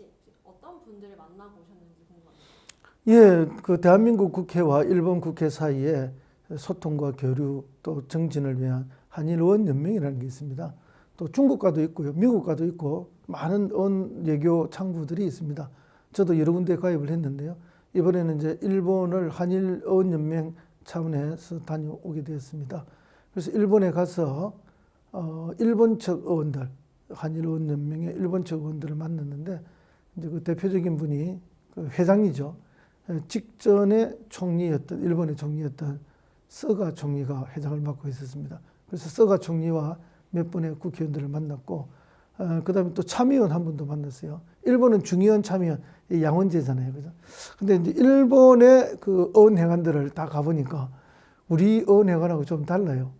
혹시 어떤 분들을 만나고 오셨는지 궁금합니다. 예, 그 대한민국 국회와 일본 국회 사이에 소통과 교류 또 정진을 위한 한일 의원 연맹이라는 게 있습니다. 또 중국과도 있고요, 미국과도 있고 많은 의원 외교 창구들이 있습니다. 저도 여러 군데 가입을 했는데요. 이번에는 이제 일본을 한일 의원 연맹 차원에서 다녀오게 되었습니다. 그래서 일본에 가서 어, 일본 측 의원들, 한일 의원 연맹의 일본 측 의원들을 만났는데 이제 그 대표적인 분이 그 회장이죠. 에, 직전에 총리였던 일본의 총리였던 서가 총리가 회장을 맡고 있었습니다. 그래서 서가 총리와 몇 분의 국회의원들을 만났고 어, 그다음에 또 참의원 한 분도 만났어요. 일본은 중의원 참의원 이 양원제잖아요, 그죠? 근데 이제 일본의 그 의원회관들을 다 가보니까 우리 의원회관하고 좀 달라요.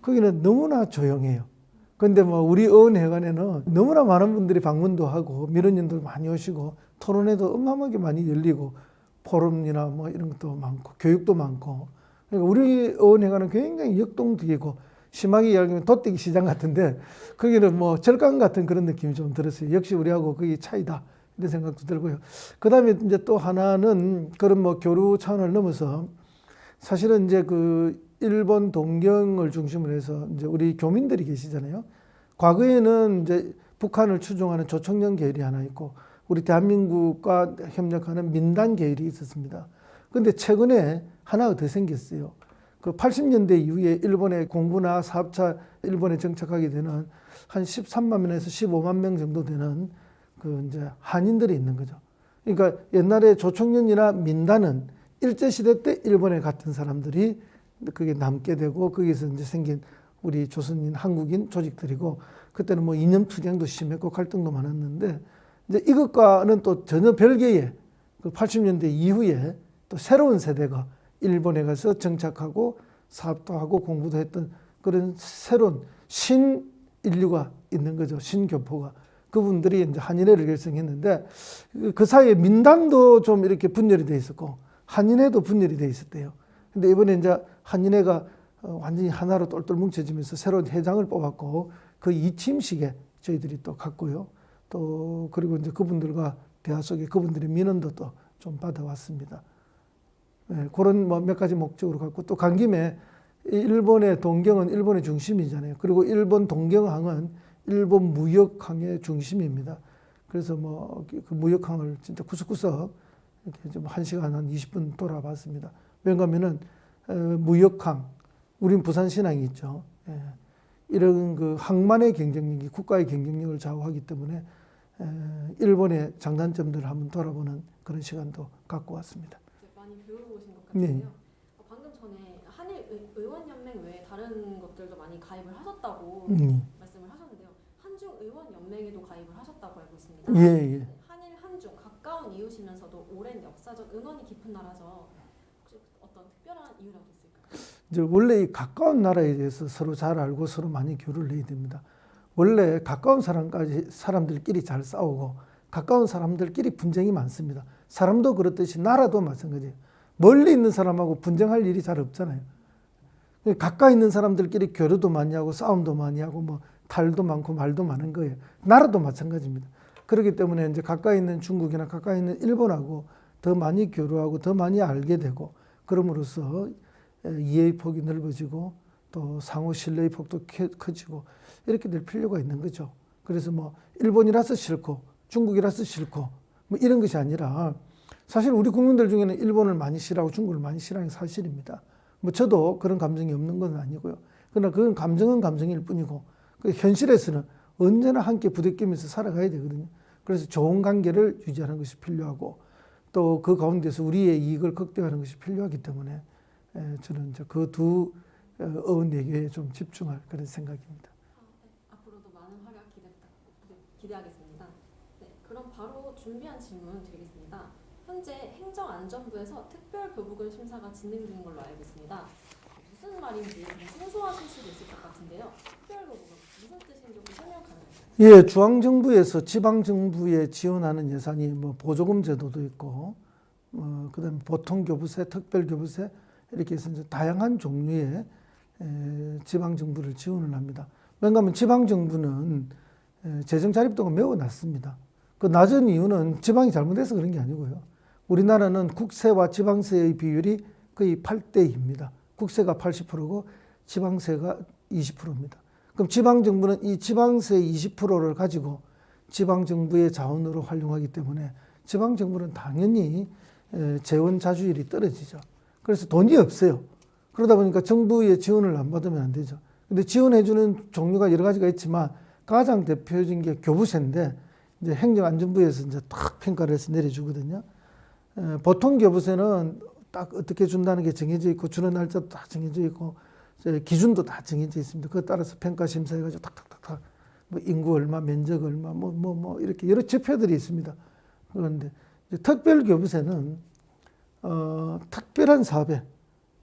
거기는 너무나 조용해요. 근데 뭐 우리 의원회관에는 너무나 많은 분들이 방문도 하고 민원인들 많이 오시고 토론회도 어마어마하게 많이 열리고 포럼이나 뭐 이런 것도 많고 교육도 많고 그러니까 우리 의원회관은 굉장히 역동적이고 심하게 이야기하면 돗대기 시장 같은데 거기는 뭐 절간 같은 그런 느낌이 좀 들었어요. 역시 우리하고 거기 차이다 이런 생각도 들고요. 그 다음에 이제 또 하나는 그런 뭐 교류 차원을 넘어서 사실은 이제 그 일본 동경을 중심으로 해서 이제 우리 교민들이 계시잖아요. 과거에는 이제 북한을 추종하는 조청년 계열이 하나 있고 우리 대한민국과 협력하는 민단 계열이 있었습니다. 근데 최근에 하나가 더 생겼어요. 그 80년대 이후에 일본의 공부나 사업차 일본에 정착하게 되는 한 13만 명에서 15만 명 정도 되는 그 이제 한인들이 있는 거죠. 그러니까 옛날에 조총련이나 민단은 일제 시대 때 일본에 갔던 사람들이 그게 남게 되고 거기서 이제 생긴 우리 조선인 한국인 조직들이고 그때는 뭐 이념 투쟁도 심했고 갈등도 많았는데 이제 이것과는 또 전혀 별개의 그 80년대 이후에 또 새로운 세대가 일본에 가서 정착하고 사업도 하고 공부도 했던 그런 새로운 신 인류가 있는 거죠. 신교포가. 그분들이 이제 한인회를 결성했는데 그- 그 사이에 민단도 좀 이렇게 분열이 돼 있었고 한인회도 분열이 돼 있었대요. 근데 이번에 이제 한인회가 어, 완전히 하나로 똘똘 뭉쳐지면서 새로운 회장을 뽑았고 그 이침식에 저희들이 또 갔고요. 또 그리고 이제 그분들과 대화 속에 그분들의 민원도 또 좀 받아왔습니다. 예, 그런 뭐 몇 가지 목적으로 갔고 또 간 김에 이 일본의 동경은 일본의 중심이잖아요. 그리고 일본 동경항은 일본 무역항의 중심입니다. 그래서 뭐 그 무역항을 진짜 구석구석 이렇게 좀 한 시간 한 20분 돌아봤습니다. 왜냐하면은 어, 무역항, 우린 부산 신항이 있죠. 예, 이런 그 항만의 경쟁력이 국가의 경쟁력을 좌우하기 때문에 에, 일본의 장단점들을 한번 돌아보는 그런 시간도 갖고 왔습니다. 이제 많이 배우고 오신 것 네. 같은데요. 어, 방금 전에 한일 의- 의원 연맹 외에 다른 것들도 많이 가입을 하셨다고 음, 말씀을 하셨는데요. 한중 의원 연맹에도 가입을 하셨다고 알고 있습니다. 예, 예. 네, 한일 한중 가까운 이웃이면서도 오랜 역사적 은원이 깊은 나라죠. 어떤 특별한 이유라도 있을까요? 이제 원래 이 가까운 나라에 대해서 서로 잘 알고 서로 많이 교류를 해야 됩니다. 원래 가까운 사람까지 사람들끼리 잘 싸우고 가까운 사람들끼리 분쟁이 많습니다. 사람도 그렇듯이 나라도 마찬가지예요. 멀리 있는 사람하고 분쟁할 일이 잘 없잖아요. 가까이 있는 사람들끼리 교류도 많이 하고 싸움도 많이 하고 뭐 탈도 많고 말도 많은 거예요. 나라도 마찬가지입니다. 그렇기 때문에 이제 가까이 있는 중국이나 가까이 있는 일본하고 더 많이 교류하고 더 많이 알게 되고 그럼으로써 에, 이해의 폭이 넓어지고 또 상호 신뢰의 폭도 캐- 커지고 이렇게 될 필요가 있는 거죠. 그래서 뭐 일본이라서 싫고 중국이라서 싫고 뭐 이런 것이 아니라 사실 우리 국민들 중에는 일본을 많이 싫어하고 중국을 많이 싫어하는 게 사실입니다. 뭐 저도 그런 감정이 없는 건 아니고요. 그러나 그건 감정은 감정일 뿐이고 그 현실에서는 언제나 함께 부대끼면서 살아가야 되거든요. 그래서 좋은 관계를 유지하는 것이 필요하고 또 그 가운데서 우리의 이익을 극대화하는 것이 필요하기 때문에 에, 저는 이제 그두 어, 어원 얘기에 좀 집중할 그런 생각입니다. 앞으로도 많은 활약 기대, 기대, 기대하겠습니다. 네, 그럼 바로 준비한 질문 드리겠습니다. 현재 행정안전부에서 특별교부금 심사가 진행 중인 걸로 알고 있습니다. 무슨 말인지 좀 생소하실 수도 있을 것 같은데요. 특별교부금 무슨 뜻인지 혹시 설명 가능할까요? 예, 중앙 정부에서 지방 정부에 지원하는 예산이 뭐 보조금 제도도 있고, 어, 그다음에 보통 교부세, 특별 교부세 이렇게 해서 이제 다양한 종류의 에, 지방 정부를 지원을 합니다. 왜냐하면 지방 정부는 에, 재정 자립도가 매우 낮습니다. 그 낮은 이유는 지방이 잘못돼서 그런 게 아니고요. 우리나라는 국세와 지방세의 비율이 거의 8대 2입니다. 국세가 80%고 지방세가 20%입니다. 그럼 지방정부는 이 지방세 20%를 가지고 지방정부의 자원으로 활용하기 때문에 지방정부는 당연히 에, 재원 자주율이 떨어지죠. 그래서 돈이 없어요. 그러다 보니까 정부의 지원을 안 받으면 안 되죠. 근데 지원해주는 종류가 여러 가지가 있지만 가장 대표적인 게 교부세인데 이제 행정안전부에서 이제 딱 평가를 해서 내려주거든요. 에, 보통 교부세는 딱 어떻게 준다는 게 정해져 있고 주는 날짜도 다 정해져 있고 기준도 다 정해져 있습니다. 그에 따라서 평가 심사해가지고 탁탁탁탁 뭐 인구 얼마, 면적 얼마, 뭐 뭐 뭐 이렇게 여러 지표들이 있습니다. 그런데 이제 특별 교부세는 어, 특별한 사업에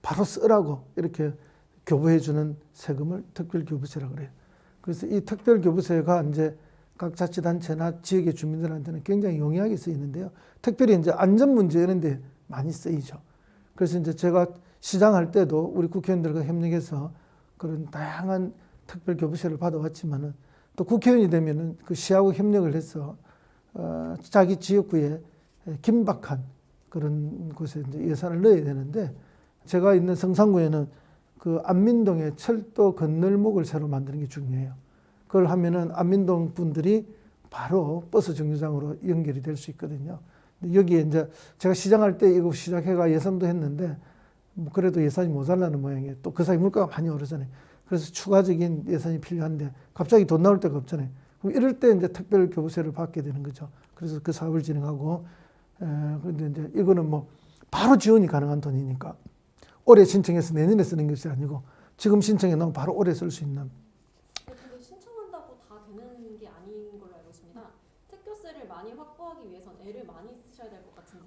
바로 쓰라고 이렇게 교부해 주는 세금을 특별 교부세라고 그래요. 그래서 이 특별 교부세가 이제 각 자치단체나 지역의 주민들한테는 굉장히 용이하게 쓰이는데요. 특별히 이제 안전 문제 이런 데 많이 쓰이죠. 그래서 이제 제가 시장할 때도 우리 국회의원들과 협력해서 그런 다양한 특별 교부세를 받아왔지만은 또 국회의원이 되면은 그 시하고 협력을 해서 어, 자기 지역구에 긴박한 그런 곳에 이제 예산을 넣어야 되는데 제가 있는 성산구에는 그 안민동에 철도 건널목을 새로 만드는 게 중요해요. 그걸 하면은 안민동 분들이 바로 버스 정류장으로 연결이 될 수 있거든요. 근데 여기에 이제 제가 시장할 때 이거 시작해가 예산도 했는데 뭐 그래도 예산이 모자라는 모양이에요. 또 그 사이 물가가 많이 오르잖아요. 그래서 추가적인 예산이 필요한데 갑자기 돈 나올 데가 없잖아요. 그럼 이럴 때 이제 특별 교부세를 받게 되는 거죠. 그래서 그 사업을 진행하고 에, 그런데 이제 이거는 뭐 바로 지원이 가능한 돈이니까 올해 신청해서 내년에 쓰는 것이 아니고 지금 신청해 놓으면 바로 올해 쓸 수 있는 근데 신청한다고 다 되는 게 아닌 걸로 알고 있습니다. 특교세를 많이 확보하기 위해선 애를 많이.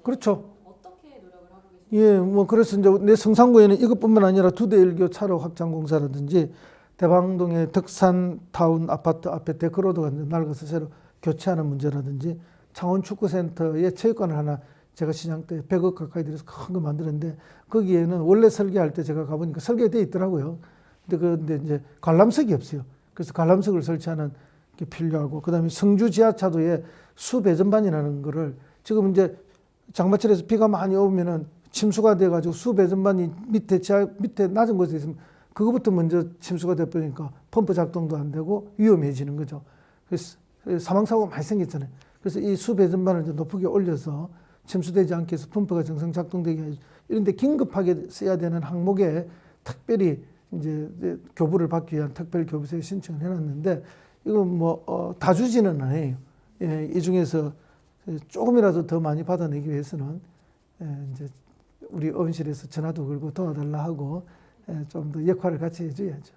그렇죠. 어떻게 노력을 하고 계신가요? 예, 뭐 그래서 이제 내 성산구에는 이것뿐만 아니라 두대 일교 차로 확장 공사라든지 대방동의 덕산 타운 아파트 앞에 데크로드가 낡아서 새로 교체하는 문제라든지 창원 축구센터에 체육관을 하나 제가 시장 때 100억 가까이 들여서 큰 거 만드는데 거기에는 원래 설계할 때 제가 가보니까 설계돼 있더라고요. 근데 그런데 이제 관람석이 없어요. 그래서 관람석을 설치하는 게 필요하고 그다음에 성주 지하차도에 수배전반이라는 거를 지금 이제 장마철에서 비가 많이 오면은 침수가 돼가지고 수배 전반이 밑에 지하 밑에 낮은 곳에 있으면 그거부터 먼저 침수가 돼 버리니까 펌프 작동도 안 되고 위험해지는 거죠. 그래서 사망 사고가 많이 생겼잖아요. 그래서 이 수배 전반을 이제 높게 올려서 침수되지 않게 해서 펌프가 정상 작동되게 해 이런데 긴급하게 써야 되는 항목에 특별히 이제 교부를 받기 위한 특별 교부세 신청을 해놨는데 이건 뭐다 주지는 않아요. 예, 이 중에서 조금이라도 더 많이 받아내기 위해서는 예, 이제 우리 의원실에서 전화도 걸고 도와달라 하고 예, 좀더 역할을 같이 해줘야죠.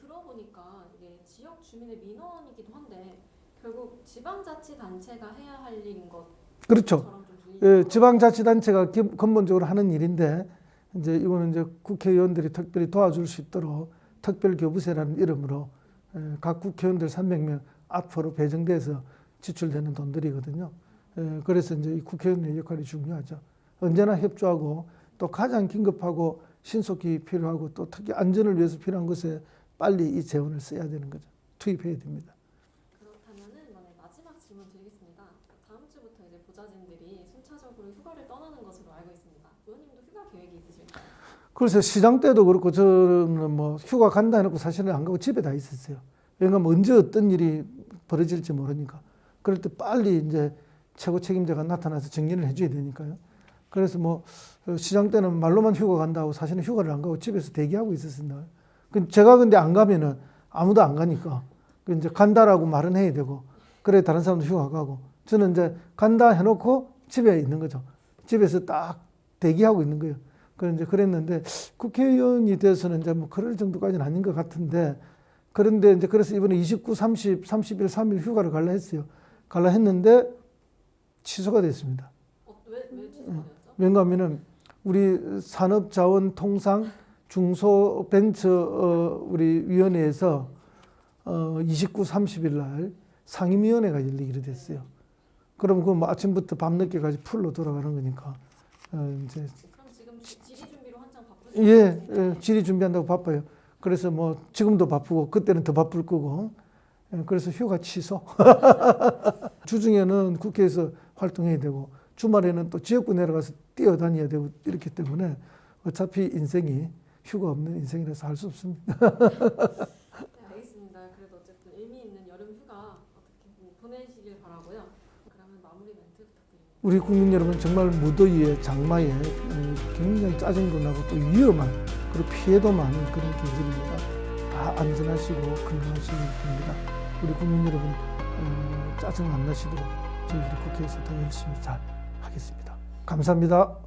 들어보니까 이게 지역 주민의 민원이기도 한데 결국 지방자치단체가 해야 할 일인 것처럼 그렇죠. 예. 지방자치단체가 기- 근본적으로 하는 일인데 이제 이거는 이제 국회의원들이 특별히 도와줄 수 있도록 특별교부세라는 이름으로 예, 각 국회의원들 300명 앞으로 배정돼서 지출되는 돈들이거든요. 예, 그래서 이제 이 국회의원의 역할이 중요하죠. 언제나 협조하고 또 가장 긴급하고 신속히 필요하고 또 특히 안전을 위해서 필요한 것에 빨리 이 재원을 써야 되는 거죠. 투입해야 됩니다. 그렇다면은 이번에 마지막 질문 드리겠습니다. 다음 주부터 이제 보좌진들이 순차적으로 휴가를 떠나는 것으로 알고 있습니다. 의원님도 휴가 계획이 있으실까요? 그래서 시장 때도 그렇고 저는 뭐 휴가 간다 해놓고 사실은 안 가고 집에 다 있었어요. 왜냐하면 언제 어떤 일이 벌어질지 모르니까. 그럴 때 빨리 이제 최고 책임자가 나타나서 정리를 해줘야 되니까요. 그래서 뭐 어, 시장 때는 말로만 휴가 간다고 사실은 휴가를 안 가고 집에서 대기하고 있었습니다. 그 제가 근데 안 가면은 아무도 안 가니까 그 이제 간다라고 말은 해야 되고 그래 다른 사람도 휴가 가고 저는 이제 간다 해놓고 집에 있는 거죠. 집에서 딱 대기하고 있는 거예요. 그 이제 그랬는데 국회의원이 돼서는 이제 뭐 그럴 정도까지는 아닌 것 같은데 그런데 이제 그래서 이번에 29, 30, 30일, 3일 휴가를 갈라 했어요. 갈라 했는데 취소가 됐습니다. 어, 왜, 왜 취소가 되었죠? 왜냐하면은 우리 산업자원통상 중소벤처 어, 우리 위원회에서 어, 29, 30일 날 상임위원회가 열리기로 됐어요. 그럼 그 뭐 아침부터 밤늦게까지 풀로 돌아가는 거니까 어, 이제 그럼 지금 지- 질의 준비로 한창 바쁘신 예, 예, 질의 준비한다고 바빠요. 그래서 뭐 지금도 바쁘고 그때는 더 바쁠 거고 예, 그래서 휴가 취소. 주중에는 국회에서 활동해야 되고 주말에는 또 지역구 내려가서 뛰어다녀야 되고 이렇기 때문에 어차피 인생이 휴가 없는 인생이라서 할 수 없습니다. 네, 알겠습니다. 그래도 어쨌든 의미 있는 여름 휴가 어떻게 뭐 보내시길 바라고요. 그러면 마무리 멘트 부탁드립니다. 우리 국민 여러분 정말 무더위에 장마에 어, 굉장히 짜증도 나고 또 위험한 그리고 피해도 많은 그런 계절입니다. 다 안전하시고 건강하시기 바랍니다. 우리 국민 여러분 어, 짜증 안 나시도록 저희들이 국회에서 더 열심히 잘 하겠습니다. 감사합니다.